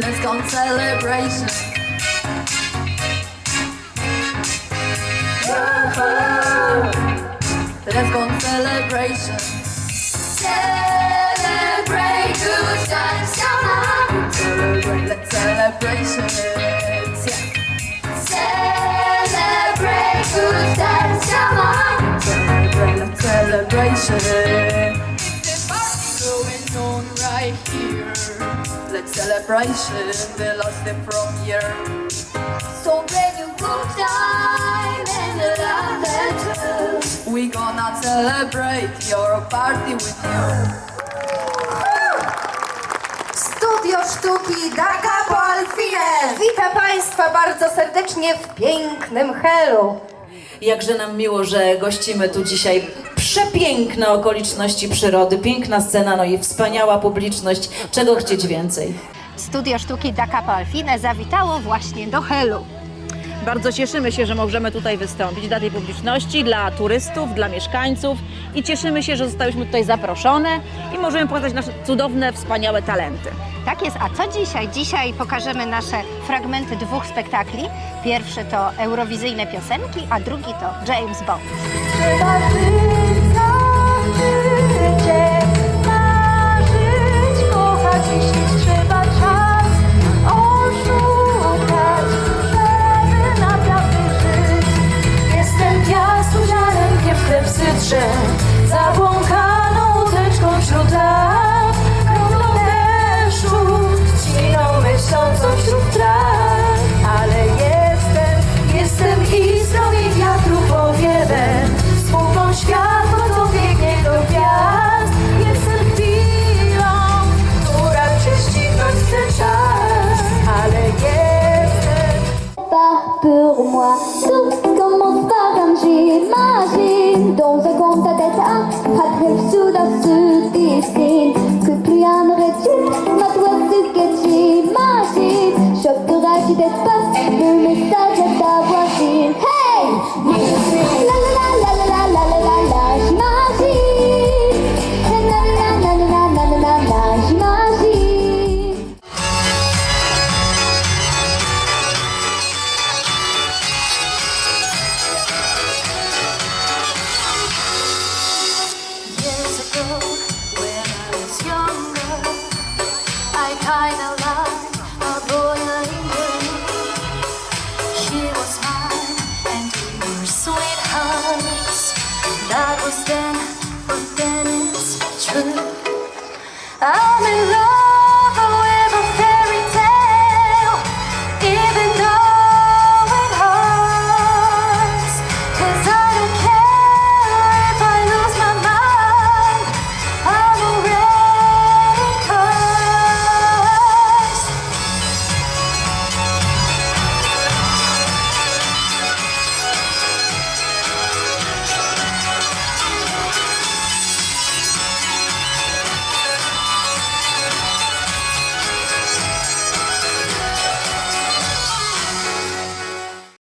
Let's go on celebration. Let's go on celebration. Celebrate celebration, the last day from here. So bring you good time and a love letter. We gonna celebrate your party with you. Studio Sztuki Daka po Alfine! Witam Państwa bardzo serdecznie w pięknym Helu. Jakże nam miło, że gościmy tu dzisiaj przepiękne okoliczności przyrody, piękna scena, no i wspaniała publiczność. Czego chcieć więcej? Studio Sztuki Da Capo Alfine zawitało właśnie do Helu. Bardzo cieszymy się, że możemy tutaj wystąpić dla tej publiczności, dla turystów, dla mieszkańców i cieszymy się, że zostałyśmy tutaj zaproszone i możemy pokazać nasze cudowne, wspaniałe talenty. Tak jest, a co dzisiaj? Dzisiaj pokażemy nasze fragmenty dwóch spektakli. Pierwszy to eurowizyjne piosenki, a drugi to James Bond. I do? Bye.